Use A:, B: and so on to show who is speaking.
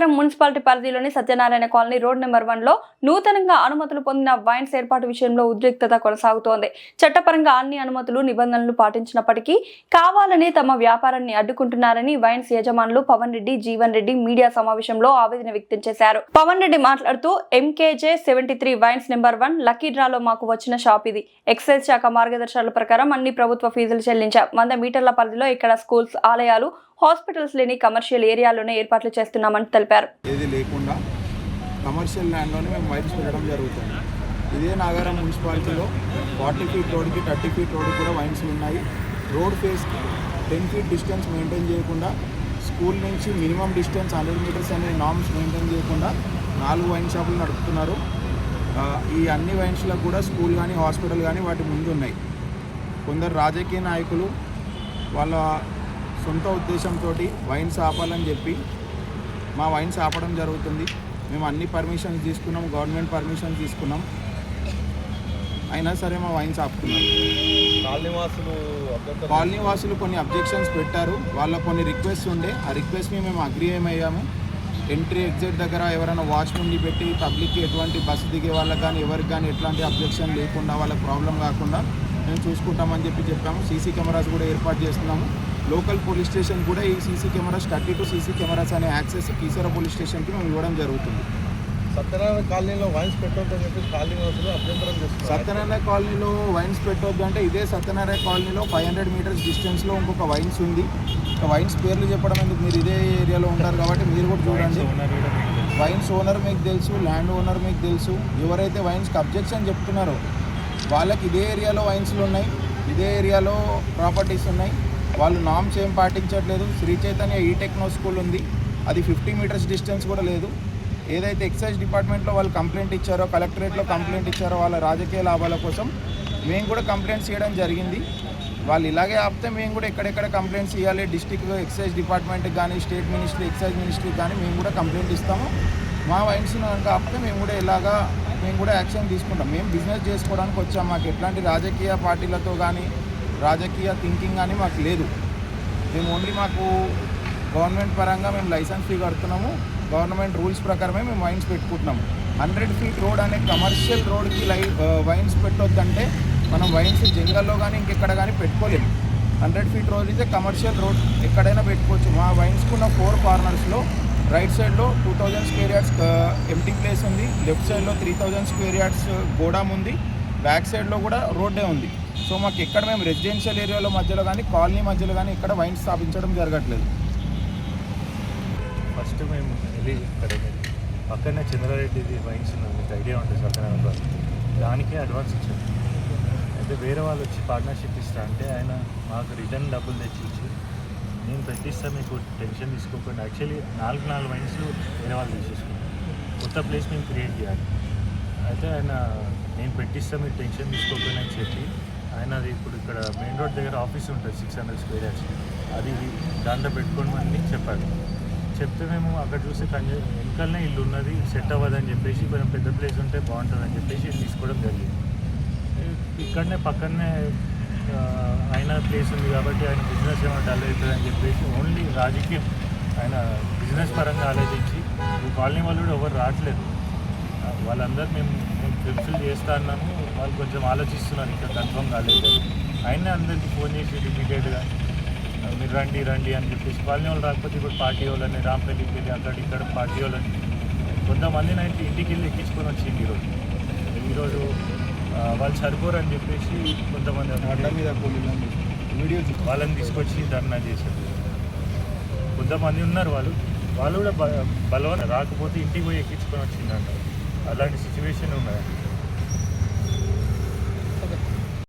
A: Nagaram municipality పరిధిలోని Satyanarayana colony road number వన్లో నూతనంగా అనుమతులు పొందిన వైన్స్ ఏర్పాటు విషయంలో ఉద్రిక్తత కొనసాగుతోంది. చట్టపరంగా అన్ని అనుమతులు నిబంధనలు పాటించినప్పటికీ కావాలని తమ వ్యాపారాన్ని అడ్డుకుంటున్నారని వైన్స్ యజమానులు పవన్ రెడ్డి జీవన్ రెడ్డి మీడియా సమావేశంలో ఆవేదన వ్యక్తం చేశారు. పవన్ రెడ్డి మాట్లాడుతూ MKJ seventy three wines number one lucky డ్రాలో మాకు వచ్చిన షాప్ ఇది. ఎక్సైజ్ శాఖ మార్గదర్శకాల ప్రకారం అన్ని ప్రభుత్వ ఫీజులు చెల్లించాం. వంద మీటర్ల పరిధిలో ఇక్కడ స్కూల్స్ ఆలయాలు హాస్పిటల్స్ లేని కమర్షియల్ ఏరియాలోనే ఏర్పాట్లు చేస్తున్నామని తెలిపారు.
B: ఏది లేకుండా కమర్షియల్ ల్యాండ్లోనే మేము వైన్స్ పెట్టడం జరుగుతుంది. ఇదే నాగారం మున్సిపాలిటీలో ఫార్టీ ఫీట్ రోడ్కి థర్టీ ఫీట్ రోడ్కి కూడా వైన్స్ ఉన్నాయి. రోడ్ ఫేస్కి టెన్ ఫీట్ డిస్టెన్స్ మెయింటైన్ చేయకుండా స్కూల్ నుంచి మినిమం డిస్టెన్స్ హండ్రెడ్ మీటర్స్ అనే నామ్స్ మెయింటైన్ చేయకుండా నాలుగు వైన్ షాపులు నడుపుతున్నారు. ఈ అన్ని వైన్స్లకు కూడా స్కూల్ కానీ హాస్పిటల్ కానీ వాటి ముందు ఉన్నాయి కొందరు రాజకీయ నాయకులు వాళ్ళ సొంత ఉద్దేశంతో వైన్స్ ఆపాలని చెప్పి మా వైన్స్ ఆపడం జరుగుతుంది. మేము అన్ని పర్మిషన్స్ తీసుకున్నాం గవర్నమెంట్ పర్మిషన్ తీసుకున్నాం. అయినా సరే మా వైన్స్ ఆపుతున్నాం
C: కాలనీవాసులు అభ్యంతరం
B: కాలనీ వాసులు కొన్ని అబ్జెక్షన్స్ పెట్టారు. వాళ్ళ కొన్ని రిక్వెస్ట్ ఉండే ఆ రిక్వెస్ట్ని మేము అగ్రి ఏమయ్యాము ఎంట్రీ ఎగ్జిట్ దగ్గర ఎవరైనా వాచ్మెన్ని పెట్టి పబ్లిక్కి ఎటువంటి బస్సు దిగే వాళ్ళకి కానీ ఎవరికి కానీ ఎట్లాంటి అబ్జెక్షన్ లేకుండా వాళ్ళకి ప్రాబ్లం కాకుండా మేము చూసుకుంటామని చెప్పి చెప్పాము. సీసీ కెమెరాస్ కూడా ఏర్పాటు చేస్తున్నాము. లోకల్ పోలీస్ స్టేషన్ కూడా ఈ CC cameras thirty two CC cameras అనే యాక్సెస్ కీసర పోలీస్ స్టేషన్కి మేము ఇవ్వడం జరుగుతుంది.
C: సత్యనారాయణ కాలనీలో వైన్స్ పెట్టొద్దని చెప్పి కాలనీవాసులు అభ్యంతరం చేస్తున్నారు.
B: సత్యనారాయణ కాలనీలో వైన్స్ పెట్టొద్దు అంటే ఇదే సత్యనారాయణ కాలనీలో ఫైవ్ హండ్రెడ్ మీటర్స్ డిస్టెన్స్లో ఇంకొక వైన్స్ ఉంది. ఆ వైన్స్ పేర్లు చెప్పడం ఎందుకు? మీరు ఇదే ఏరియాలో ఉంటారు కాబట్టి మీరు కూడా చూడండి. వైన్స్ ఓనర్ మీకు తెలుసు. ల్యాండ్ ఓనర్ మీకు తెలుసు. ఎవరైతే వైన్స్కి అబ్జెక్షన్ చెప్తున్నారో వాళ్ళకి ఇదే ఏరియాలో వైన్స్లు ఉన్నాయి ఇదే ఏరియాలో ప్రాపర్టీస్ ఉన్నాయి. వాళ్ళు నామ్స్ ఏం పాటించట్లేదు. శ్రీ చైతన్య ఈ టెక్నో స్కూల్ ఉంది. అది ఫిఫ్టీ మీటర్స్ డిస్టెన్స్ కూడా లేదు. ఏదైతే ఎక్సైజ్ డిపార్ట్మెంట్లో వాళ్ళు కంప్లైంట్ ఇచ్చారో కలెక్టరేట్లో కంప్లైంట్ ఇచ్చారో వాళ్ళ రాజకీయ లాభాల కోసం మేము కూడా కంప్లైంట్స్ చేయడం జరిగింది. వాళ్ళు ఇలాగే ఆపితే మేము కూడా ఎక్కడెక్కడ కంప్లైంట్స్ ఇవ్వాలి. డిస్టిక్ ఎక్సైజ్ డిపార్ట్మెంట్కి కానీ స్టేట్ మినిస్ట్రీ ఎక్సైజ్ మినిస్ట్రీకి కానీ మేము కూడా కంప్లైంట్ ఇస్తాము. మా వైన్స్ కనుక ఆపితే మేము కూడా ఇలాగా మేము కూడా యాక్షన్ తీసుకుంటాం. మేము బిజినెస్ చేసుకోవడానికి వచ్చాం. మాకు ఎట్లాంటి రాజకీయ పార్టీలతో కానీ రాజకీయ థింకింగ్ కానీ మాకు లేదు. మేము ఓన్లీ మాకు గవర్నమెంట్ పరంగా మేము లైసెన్స్ ఫీ కడుతున్నాము. గవర్నమెంట్ రూల్స్ ప్రకారమే మేము వైన్స్ పెట్టుకుంటున్నాము. హండ్రెడ్ ఫీట్ రోడ్ అనే కమర్షియల్ రోడ్కి లై వైన్స్ పెట్టొద్దంటే మనం వైన్స్ జంగల్లో కానీ ఇంకెక్కడ కానీ పెట్టుకోలేము. హండ్రెడ్ ఫీట్ రోడ్ అయితే కమర్షియల్ రోడ్ ఎక్కడైనా పెట్టుకోవచ్చు. మా వైన్స్కున్న ఫోర్ కార్నర్స్లో రైట్ సైడ్లో two thousand square yards empty place ఉంది. లెఫ్ట్ సైడ్లో three thousand square yards godown ఉంది బ్యాక్ సైడ్లో కూడా రోడ్డే ఉంది. సో మాకు ఎక్కడ మేము రెసిడెన్షియల్ ఏరియాలో మధ్యలో కానీ కాలనీ మధ్యలో కానీ ఇక్కడ వైన్ స్థాపించడం జరగట్లేదు.
D: ఫస్ట్ మేము వెళ్ళి ఇక్కడ పక్కనే చంద్రారెడ్డిది వైన్స్ మీకు ఐడియా ఉంటుంది సత్యనారాయణ దానికే అడ్వాన్స్ ఇచ్చారు. అయితే వేరే వాళ్ళు వచ్చి పార్ట్నర్షిప్ ఇస్తా అంటే ఆయన మాకు రిటర్న్ డబ్బులు తెచ్చి ఇచ్చి నేను పెట్టిస్తా మీకు టెన్షన్ తీసుకోకుండా. యాక్చువల్లీ నాలుగు నాలుగు వైన్స్ వేరే వాళ్ళు తీసేసుకున్నాం కొత్త ప్లేస్ మేము క్రియేట్ చేయాలి. అయితే ఆయన నేను పెట్టిస్తా మీరు టెన్షన్ తీసుకోకుండా అని చెప్పి. ఆయన అది ఇప్పుడు ఇక్కడ మెయిన్ రోడ్ దగ్గర ఆఫీస్ ఉంటుంది సిక్స్ హండ్రెడ్ స్క్వేర్ యార్డ్స్. అది దాంట్లో పెట్టుకోమని చెప్పారు చెప్తే మేము అక్కడ చూసి కన్య వెనకాలనే ఇల్లు ఉన్నది సెట్ అవ్వదని చెప్పేసి కొంచెం పెద్ద ప్లేస్ ఉంటే బాగుంటుందని చెప్పేసి తీసుకోవడం జరిగింది. ఇక్కడనే పక్కనే ఆయన ప్లేస్ ఉంది కాబట్టి ఆయన బిజినెస్ ఏమైనా డల్ అవుతుంది అని చెప్పేసి ఓన్లీ రాజకీయం. ఆయన బిజినెస్ పరంగా ఆలోచించి ఈ కాలనీ వాళ్ళు కూడా ఎవరు రావట్లేదు. వాళ్ళందరూ మేము మేము ఫుల్ఫిల్ చేస్తా అన్నాము. వాళ్ళు కొంచెం ఆలోచిస్తున్నారు ఇంకా కన్ఫర్మ్ కాలేదు. ఆయనే అందరికీ ఫోన్ చేసి రిపీటెడ్గా మీరు రండి రండి అని చెప్పేసి. కాలనీ వాళ్ళు రాకపోతే ఇప్పుడు పార్టీ వాళ్ళని రాంపల్లికి వెళ్ళి అక్కడ ఇక్కడ పార్టీ వాళ్ళని కొంతమందిని అయితే ఇంటికి వెళ్ళి ఎక్కించుకొని వచ్చింది ఈరోజు. ఈరోజు వాళ్ళు సరిపోరు అని చెప్పేసి కొంతమంది
B: మీద వీడియో
D: వాళ్ళని తీసుకొచ్చి ధర్నా చేశారు. కొంతమంది ఉన్నారు వాళ్ళు. వాళ్ళు కూడా బ- బలవంత రాకపోతే ఇంటికి పోయి ఎక్కించుకొని వచ్చిందంట అలాంటి సిచ్యువేషన్ ఉన్నది